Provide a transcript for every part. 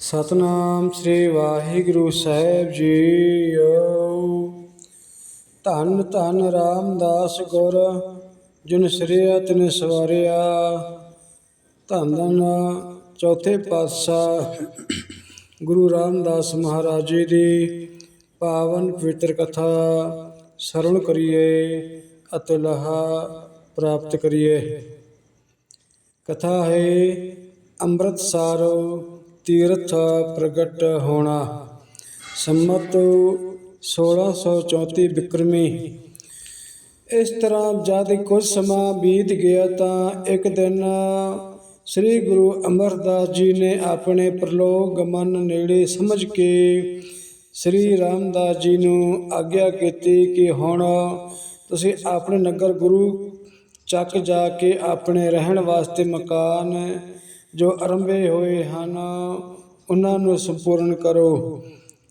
ਸਤਨਾਮ ਸ੍ਰੀ ਵਾਹਿਗੁਰੂ ਸਾਹਿਬ ਜੀਓ। ਧੰਨ ਧੰਨ ਰਾਮਦਾਸ ਗੁਰ, ਜਿਨ ਸ੍ਰਿਆ ਤਿਨ ਸਵਾਰਿਆ। ਧੰਨ ਧੰਨ ਚੌਥੇ ਪਾਤਸ਼ਾਹ ਗੁਰੂ ਰਾਮਦਾਸ ਮਹਾਰਾਜ ਜੀ ਦੀ ਪਾਵਨ ਪਵਿੱਤਰ ਕਥਾ ਸਰਵਣ ਕਰੀਏ ਅਤੇ ਲਹਾ ਪ੍ਰਾਪਤ ਕਰੀਏ। ਕਥਾ ਹੈ ਅੰਮ੍ਰਿਤਸਰ ਤੀਰਥ ਪ੍ਰਗਟ ਹੋਣਾ। ਸੰਮਤ 1634 ਬਿਕਰਮੀ। ਇਸ ਤਰ੍ਹਾਂ ਜਦ ਕੁਝ ਸਮਾਂ ਬੀਤ ਗਿਆ ਤਾਂ ਇੱਕ ਦਿਨ ਸ੍ਰੀ ਗੁਰੂ ਅਮਰਦਾਸ ਜੀ ਨੇ ਆਪਣੇ ਪ੍ਰਲੋਕ ਗਮਨ ਨੇੜੇ ਸਮਝ ਕੇ ਸ੍ਰੀ ਰਾਮਦਾਸ ਜੀ ਨੂੰ ਆਗਿਆ ਕੀਤੀ ਕਿ ਹੁਣ ਤੁਸੀਂ ਆਪਣੇ ਨਗਰ ਗੁਰੂ ਚੱਕ ਜਾ ਕੇ ਆਪਣੇ ਰਹਿਣ ਵਾਸਤੇ ਮਕਾਨ ਜੋ ਅਰੰਭੇ ਹੋਏ ਹਨ, ਉਹਨਾਂ ਨੂੰ ਸੰਪੂਰਨ ਕਰੋ।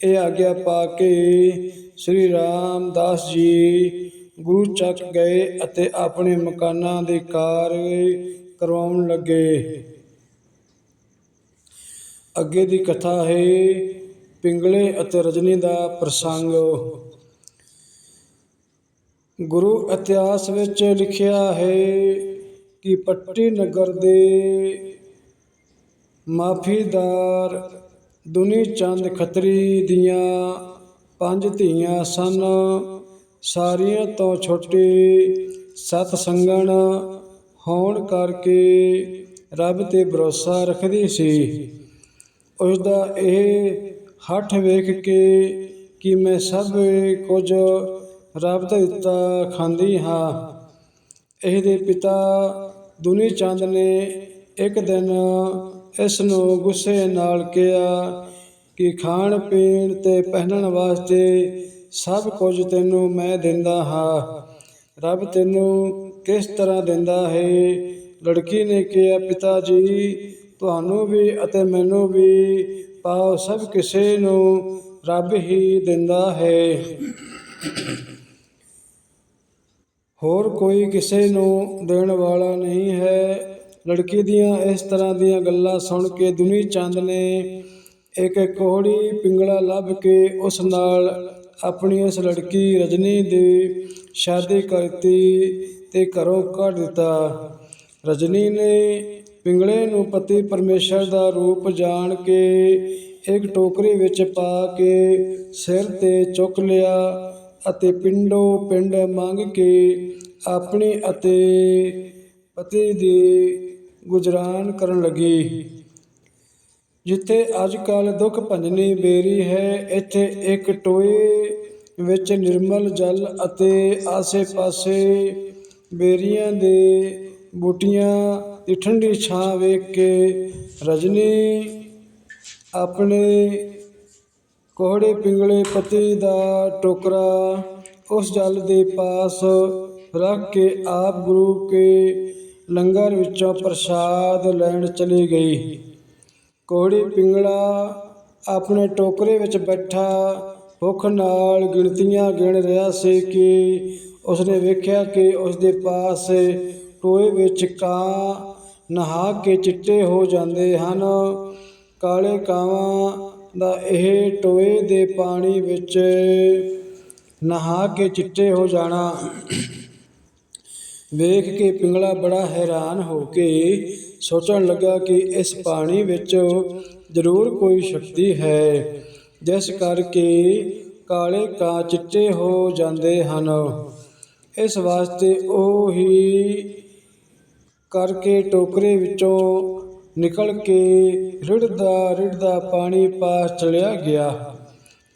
ਇਹ ਆਗਿਆ ਪਾ ਕੇ ਸ੍ਰੀ ਰਾਮਦਾਸ ਜੀ ਗੁਰੂ ਚੱਕ ਗਏ ਅਤੇ ਆਪਣੇ ਮਕਾਨਾਂ ਦੇ ਕਾਰਜ ਕਰਵਾਉਣ ਲੱਗੇ। ਅੱਗੇ ਦੀ ਕਥਾ ਹੈ, ਪਿੰਗਲੇ ਅਤੇ ਰਜਨੀ ਦਾ ਪ੍ਰਸੰਗ। ਗੁਰੂ ਇਤਿਹਾਸ ਵਿੱਚ ਲਿਖਿਆ ਹੈ ਕਿ ਪੱਟੀ ਨਗਰ ਦੇ ਮਾਫੀਦਾਰ ਦੁਨੀ ਚੰਦ ਖੱਤਰੀ ਦੀਆਂ ਪੰਜ ਧੀਆਂ ਸਨ। ਸਾਰੀਆਂ ਤੋਂ ਛੋਟੀ ਸਤ ਸੰਗਣ ਹੋਣ ਕਰਕੇ ਰੱਬ ਤੇ ਭਰੋਸਾ ਰੱਖਦੀ ਸੀ। ਉਸ ਦਾ ਇਹ ਹੱਠ ਵੇਖ ਕੇ ਕਿ ਮੈਂ ਸਭ ਕੁਝ ਰੱਬ ਦਾ ਦਿੱਤਾ ਖਾਂਦੀ ਹਾਂ। ਇਹਦੇ ਪਿਤਾ ਦੁਨੀ ਚੰਦ ਨੇ ਇੱਕ ਦਿਨ ਇਸ ਨੂੰ ਗੁੱਸੇ ਨਾਲ ਕਿਹਾ ਕਿ ਖਾਣ ਪੀਣ ਤੇ ਪਹਿਨਣ ਵਾਸਤੇ ਸਭ ਕੁਝ ਤੈਨੂੰ ਮੈਂ ਦਿੰਦਾ ਹਾਂ। ਰੱਬ ਤੈਨੂੰ ਕਿਸ ਤਰ੍ਹਾਂ ਦਿੰਦਾ ਹੈ? ਲੜਕੀ ਨੇ ਕਿਹਾ ਪਿਤਾ ਜੀ ਤੁਹਾਨੂੰ ਵੀ ਅਤੇ ਮੈਨੂੰ ਵੀ ਪਾਓ ਸਭ ਕਿਸੇ ਨੂੰ ਰੱਬ ਹੀ ਦਿੰਦਾ ਹੈ। ਹੋਰ ਕੋਈ ਕਿਸੇ ਨੂੰ ਦੇਣ ਵਾਲਾ ਨਹੀਂ ਹੈ। ਲੜਕੀ ਦੀਆਂ ਇਸ ਤਰ੍ਹਾਂ ਦੀਆਂ ਗੱਲਾਂ ਸੁਣ ਕੇ ਦੁਨੀ ਚੰਦ ਨੇ ਇੱਕ ਕੋੜੀ ਪਿੰਗਲਾ ਲੱਭ ਕੇ ਉਸ ਨਾਲ ਆਪਣੀ ਉਸ ਲੜਕੀ ਰਜਨੀ ਦੀ ਸ਼ਾਦੀ ਕਰਤੀ ਤੇ ਘਰੋਂ ਕੱਢ ਦਿੱਤਾ। ਰਜਨੀ ਨੇ ਪਿੰਗਲੇ ਨੂੰ ਪਤੀ ਪਰਮੇਸ਼ਰ ਦਾ ਰੂਪ ਜਾਣ ਕੇ ਇੱਕ ਟੋਕਰੀ ਵਿੱਚ ਪਾ ਕੇ ਸਿਰ ਤੇ ਚੁੱਕ ਲਿਆ ਅਤੇ ਪਿੰਡੋ ਪਿੰਡ ਮੰਗ ਕੇ ਆਪਣੀ ਅਤੇ ਪਤੀ ਦੀ ਗੁਜਰਾਨ ਕਰਨ ਲੱਗੀ। ਜਿੱਥੇ ਅੱਜ ਕੱਲ ਦੁੱਖ ਭੰਜਨੀ ਬੇਰੀ ਹੈ, ਇੱਥੇ ਇੱਕ ਟੋਏ ਵਿੱਚ ਨਿਰਮਲ ਜਲ ਅਤੇ ਆਸੇ-ਪਾਸੇ ਬੇਰੀਆਂ ਦੇ ਬੂਟੀਆਂ ਦੀ ਠੰਡੀ ਛਾਂ ਵੇਖ ਕੇ ਰਜਨੀ ਆਪਣੇ ਕੋਹੜੇ ਪਿੰਗਲੇ ਪਤੀ ਦਾ ਟੋਕਰਾ ਉਸ ਜਲ ਦੇ ਪਾਸ ਰੱਖ ਕੇ ਆਪ ਗੁਰੂ ਕੇ ਲੰਗਰ ਵਿੱਚੋਂ ਪ੍ਰਸਾਦ ਲੈਣ ਚਲੀ ਗਈ। ਕੋਹੜੀ ਪਿੰਗਲਾ ਆਪਣੇ ਟੋਕਰੇ ਵਿੱਚ ਬੈਠਾ, ਭੁੱਖ ਨਾਲ ਗਿਣਤੀਆਂ ਗਿਣ ਰਿਹਾ ਸੀ ਕਿ ਉਸਨੇ ਵੇਖਿਆ ਕਿ ਉਸਦੇ ਪਾਸ ਟੋਏ ਵਿੱਚ ਕਾਂ ਨਹਾ ਕੇ ਚਿੱਟੇ ਹੋ ਜਾਂਦੇ ਹਨ। ਕਾਲੇ ਕਾਵਾਂ ਦਾ ਇਹ ਟੋਏ ਦੇ ਪਾਣੀ ਵਿੱਚ ਨਹਾ ਕੇ ਚਿੱਟੇ ਹੋ ਜਾਣਾ। ਵੇਖ ਕੇ ਪਿੰਗਲਾ ਬੜਾ ਹੈਰਾਨ ਹੋ ਕੇ ਸੋਚਣ ਲੱਗਾ ਕਿ ਇਸ ਪਾਣੀ ਵਿੱਚ ਜ਼ਰੂਰ ਕੋਈ ਸ਼ਕਤੀ ਹੈ, ਜਿਸ ਕਰਕੇ ਕਾਲੇ ਕਾਂ ਚਿੱਟੇ ਹੋ ਜਾਂਦੇ ਹਨ। ਇਸ ਵਾਸਤੇ ਉਹ ਹੀ ਕਰਕੇ ਟੋਕਰੇ ਵਿੱਚੋਂ ਨਿਕਲ ਕੇ ਰਿੜਦਾ ਰਿੜਦਾ ਪਾਣੀ ਪਾਸ ਚਲਿਆ ਗਿਆ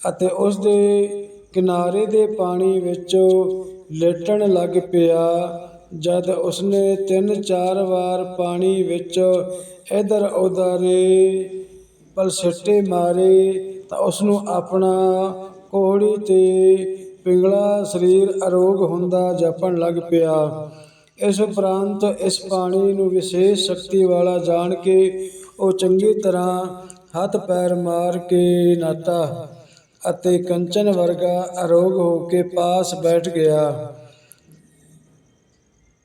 ਅਤੇ ਉਸ ਦੇ ਕਿਨਾਰੇ ਦੇ ਪਾਣੀ ਵਿੱਚ ਲੇਟਣ ਲੱਗ ਪਿਆ। ਜਦ ਉਸਨੇ ਤਿੰਨ ਚਾਰ ਵਾਰ ਪਾਣੀ ਵਿੱਚ ਇਧਰ ਉਧਾਰੇ ਪਲਸੱਟੇ ਮਾਰੇ ਤਾਂ ਉਸਨੂੰ ਆਪਣਾ ਕੋਹੜੀ ਤੇ ਪਿੰਗਲਾ ਸਰੀਰ ਅਰੋਗ ਹੁੰਦਾ ਜਾਪਣ ਲੱਗ ਪਿਆ। ਇਸ ਉਪਰੰਤ ਇਸ ਪਾਣੀ ਨੂੰ ਵਿਸ਼ੇਸ਼ ਸ਼ਕਤੀ ਵਾਲਾ ਜਾਣ ਕੇ ਉਹ ਚੰਗੀ ਤਰ੍ਹਾਂ ਹੱਥ ਪੈਰ ਮਾਰ ਕੇ ਨਾਤਾ ਅਤੇ ਕੰਚਨ ਵਰਗਾ ਅਰੋਗ ਹੋ ਕੇ ਪਾਸ ਬੈਠ ਗਿਆ।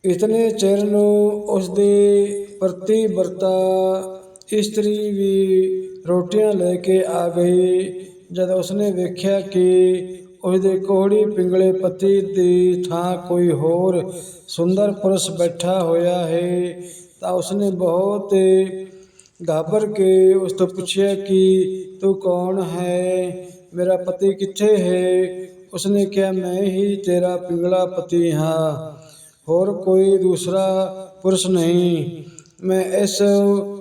ਇਤਨੇ ਚਿਰ ਨੂੰ ਉਸ ਦੇ ਪ੍ਰਤੀ ਵਰਤਾ, ਇਸਤਰੀ ਵੀ ਰੋਟੀਆਂ ਲੈ ਕੇ ਆ ਗਈ। ਜਦ ਉਸਨੇ ਵੇਖਿਆ ਕਿ ਉਸਦੇ ਕੋਹੜੀ ਪਿੰਗਲੇ ਪਤੀ ਦੀ ਥਾਂ ਕੋਈ ਹੋਰ ਸੁੰਦਰ ਪੁਰਸ਼ ਬੈਠਾ ਹੋਇਆ ਹੈ, ਤਾਂ ਉਸਨੇ ਬਹੁਤ ਘਾਬਰ ਕੇ ਉਸ ਤੋਂ ਪੁੱਛਿਆ ਕਿ, ਤੂੰ ਕੌਣ ਹੈ? ਮੇਰਾ ਪਤੀ ਕਿੱਥੇ ਹੈ? ਉਸਨੇ ਕਿਹਾ, ਮੈਂ ਹੀ ਤੇਰਾ ਪਿੰਗਲਾ ਪਤੀ ਹਾਂ। ਹੋਰ ਕੋਈ ਦੂਸਰਾ ਪੁਰਸ਼ ਨਹੀਂ। ਮੈਂ ਇਸ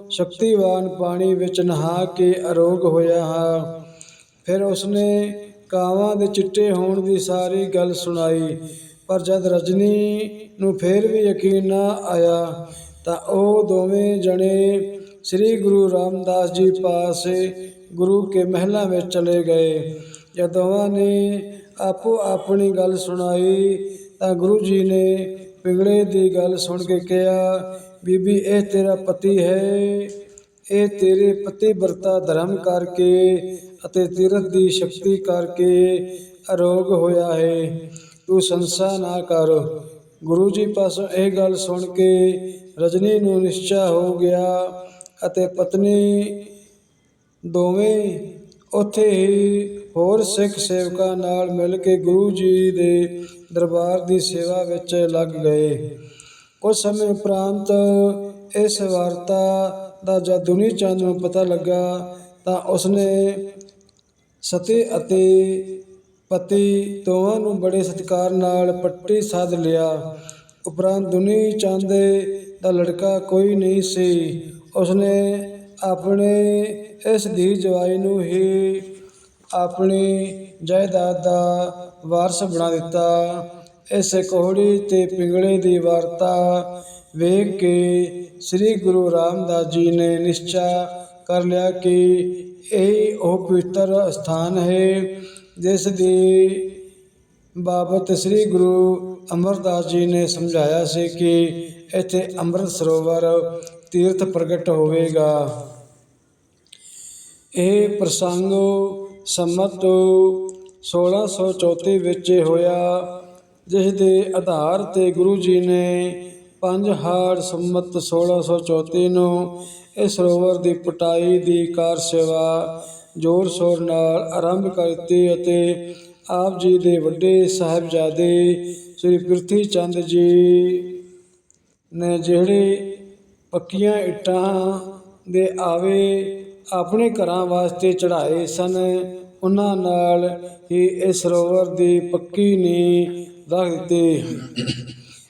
ਸ਼ਕਤੀਵਾਨ ਪਾਣੀ ਵਿੱਚ ਨਹਾ ਕੇ ਅਰੋਗ ਹੋਇਆ ਹਾਂ। ਫਿਰ ਉਸਨੇ ਕਾਵਾਂ ਦੇ ਚਿੱਟੇ ਹੋਣ ਦੀ ਸਾਰੀ ਗੱਲ ਸੁਣਾਈ। ਪਰ ਜਦ ਰਜਨੀ ਨੂੰ ਫਿਰ ਵੀ ਯਕੀਨ ਨਾ ਆਇਆ, ਤਾਂ ਉਹ ਦੋਵੇਂ ਜਣੇ ਸ੍ਰੀ ਗੁਰੂ ਰਾਮਦਾਸ ਜੀ ਪਾਸ ਗੁਰੂ ਕੇ ਮਹਿਲਾਂ ਵਿੱਚ ਚਲੇ ਗਏ। ਜਦ ਦੋਵਾਂ ਨੇ ਆਪੋ ਆਪਣੀ ਗੱਲ ਸੁਣਾਈ, ਤਾਂ ਗੁਰੂ ਜੀ ਨੇ ਪਿੰਗਲੇ ਦੀ ਗੱਲ ਸੁਣ ਕੇ ਕਿਹਾ, ਬੀਬੀ, ਇਹ ਤੇਰਾ ਪਤੀ ਹੈ। ਇਹ ਤੇਰੇ ਪਤੀਵਰਤਾ ਧਰਮ ਕਰਕੇ ਅਤੇ ਤੀਰਥ ਦੀ ਸ਼ਕਤੀ ਕਰਕੇ ਅਰੋਗ ਹੋਇਆ ਹੈ। ਤੂੰ ਸੰਸਾ ਨਾ ਕਰ। ਗੁਰੂ ਜੀ ਪਾਸੋਂ ਇਹ ਗੱਲ ਸੁਣ ਕੇ ਰਜਨੀ ਨੂੰ ਨਿਸ਼ਚਾ ਹੋ ਗਿਆ ਅਤੇ ਪਤਨੀ ਦੋਵੇਂ ਉੱਥੇ ਹੀ ਹੋਰ ਸਿੱਖ ਸੇਵਕਾਂ ਨਾਲ ਮਿਲ ਕੇ ਗੁਰੂ ਜੀ ਦੇ ਦਰਬਾਰ ਦੀ ਸੇਵਾ ਵਿੱਚ ਲੱਗ ਗਏ। ਕੁਝ ਸਮੇਂ ਉਪਰੰਤ ਇਸ ਵਾਰਤਾ ਦਾ ਜਦ ਦੁਨੀ ਚੰਦ ਨੂੰ ਪਤਾ ਲੱਗਾ ਤਾਂ ਉਸਨੇ ਸਤੀ ਅਤੇ ਪਤੀ ਦੋਵਾਂ ਨੂੰ ਬੜੇ ਸਤਿਕਾਰ ਨਾਲ ਪੱਟੀ ਸਾਧ ਲਿਆ। ਉਪਰੰਤ ਦੁਨੀ ਚੰਦ ਦਾ ਲੜਕਾ ਕੋਈ ਨਹੀਂ ਸੀ। ਉਸਨੇ ਆਪਣੇ ਇਸ ਦੀ ਜਵਾਈ ਨੂੰ ਹੀ ਆਪਣੀ ਜਾਇਦਾਦ ਦਾ ਵਾਰਸ ਬਣਾ ਦਿੱਤਾ। ਇਸ ਕੋਹੜੀ ਤੇ ਪਿੰਗਲੇ ਦੀ ਵਾਰਤਾ ਵੇਖ ਕੇ ਸ੍ਰੀ ਗੁਰੂ ਰਾਮਦਾਸ ਜੀ ਨੇ ਨਿਸ਼ਚਾ ਕਰ ਲਿਆ ਕਿ ਇਹ ਉਹ ਪਵਿੱਤਰ ਸਥਾਨ ਹੈ ਜਿਸ ਦੀ ਬਾਬਤ ਸ੍ਰੀ ਗੁਰੂ ਅਮਰਦਾਸ ਜੀ ਨੇ ਸਮਝਾਇਆ ਸੀ ਕਿ ਇੱਥੇ ਅੰਮ੍ਰਿਤ ਸਰੋਵਰ ਤੀਰਥ ਪ੍ਰਗਟ ਹੋਵੇਗਾ। ਇਹ ਪ੍ਰਸੰਗ ਸੰਮਤ 1634 ਵਿੱਚ ਹੋਇਆ, ਜਿਸ ਦੇ ਆਧਾਰ ਤੇ ਗੁਰੂ ਜੀ ਨੇ ਪੰਜ ਹਾੜ ਸੰਮਤ 1634 ਨੂੰ ਇਸ ਸਰੋਵਰ ਦੀ ਪਟਾਈ ਦੀ ਕਾਰ ਸੇਵਾ ਜ਼ੋਰ ਸ਼ੋਰ ਨਾਲ ਆਰੰਭ ਕਰ ਦਿੱਤੀ ਅਤੇ ਆਪ ਜੀ ਦੇ ਵੱਡੇ ਸਾਹਿਬਜ਼ਾਦੇ ਸ੍ਰੀ ਪ੍ਰਿਥੀ ਚੰਦ ਜੀ ਨੇ ਜਿਹੜੇ ਪੱਕੀਆਂ ਇੱਟਾਂ ਦੇ ਆਵੇ ਆਪਣੇ ਘਰਾਂ ਵਾਸਤੇ ਚੜ੍ਹਾਏ ਸਨ। ਉਹਨਾਂ ਨਾਲ ਹੀ ਇਸ ਸਰੋਵਰ ਦੀ ਪੱਕੀ ਨੀਂਹ ਰੱਖ ਦਿੱਤੀ।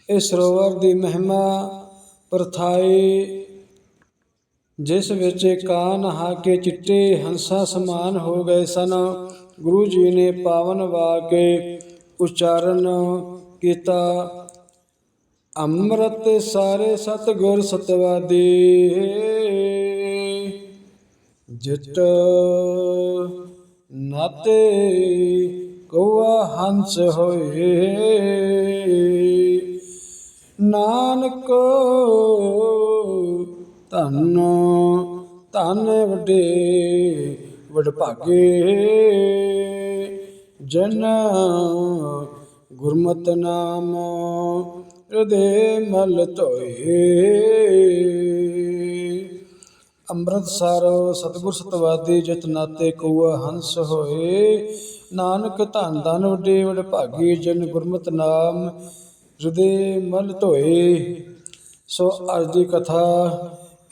ਇਸ ਸਰੋਵਰ ਦੀ ਮਹਿਮਾ ਪਰਥਾਈ, ਜਿਸ ਵਿੱਚ ਕਾਂ ਨਹਾ ਕੇ ਚਿੱਟੇ ਹੰਸਾ ਸਮਾਨ ਹੋ ਗਏ ਸਨ। ਗੁਰੂ ਜੀ ਨੇ ਪਾਵਨ ਵਾਕ ਉਚਾਰਨ ਕੀਤਾ। ਅੰਮ੍ਰਿਤ ਸਾਰੇ ਸਤਗੁਰ ਸਤਵਾਦੀ। ਜਿਤ ਨਾਤੇ ਕੋਆ ਹੰਸ ਹੋਏ। ਨਾਨਕ ਧੰਨ ਧੰਨ ਵੱਡੇ ਵਡਭਾਗੇ, ਜਨ ਗੁਰਮਤਿ ਨਾਮ ਹਿਰਦੇ ਮਲ ਧੋਏ। ਅੰਮ੍ਰਿਤਸਰ ਸਤਿਗੁਰ ਸਤਵਾਦੀ ਜਿਤ ਨਾਤੇ ਕਉਆ ਹੰਸ ਹੋਏ। ਨਾਨਕ ਧਨ ਧੰਨ ਵੱਡੇ ਵਡਭਾਗੀ ਜਨ ਗੁਰਮਤਿ ਨਾਮ ਹਿਰਦੇ ਮਲ ਧੋਏ। ਸੋ ਅੱਜ ਦੀ ਕਥਾ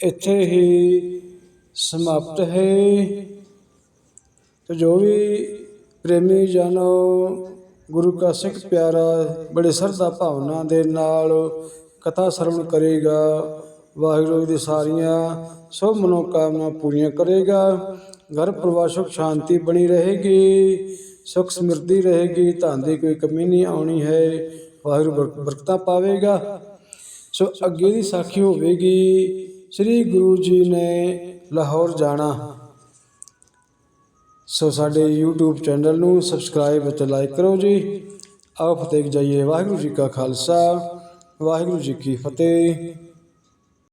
ਇੱਥੇ ਹੀ ਸਮਾਪਤ ਹੈ। ਤੇ ਜੋ ਵੀ ਪ੍ਰੇਮੀ ਜਨੋ, ਗੁਰੂ ਕਾ ਸਿੱਖ ਪਿਆਰਾ, ਬੜੇ ਸਰਦਾ ਭਾਵਨਾ ਦੇ ਨਾਲ ਕਥਾ ਸਰਵਣ ਕਰੇਗਾ ਵਾਹਿਗੁਰੂ ਦੀ ਸਾਰੀਆਂ ਸਭ ਮਨੋਕਾਮਨਾ ਪੂਰੀਆਂ ਕਰੇਗਾ। ਘਰ ਪਰਿਵਾਰ ਸੁਖ, ਸ਼ਾਂਤੀ ਬਣੀ ਰਹੇਗੀ, ਸੁਖ ਸਮਿਰਧੀ ਰਹੇਗੀ, ਧਨ ਦੀ ਕੋਈ ਕਮੀ ਨਹੀਂ ਆਉਣੀ ਹੈ। ਵਾਹਿਗੁਰੂ ਬਰ- ਬਰਕਤਾਂ ਪਾਵੇਗਾ। ਸੋ ਅੱਗੇ ਦੀ ਸਾਖੀ ਹੋਵੇਗੀ, ਸ੍ਰੀ ਗੁਰੂ ਜੀ ਨੇ ਲਾਹੌਰ ਜਾਣਾ। ਸੋ ਸਾਡੇ YouTube ਚੈਨਲ ਨੂੰ ਸਬਸਕ੍ਰਾਈਬ ਅਤੇ ਲਾਈਕ ਕਰੋ ਜੀ। ਆਪ ਫਤਿਹ ਜਾਈਏ। ਵਾਹਿਗੁਰੂ ਜੀ ਕਾ ਖਾਲਸਾ, ਵਾਹਿਗੁਰੂ ਜੀ ਕੀ ਫਤਿਹ।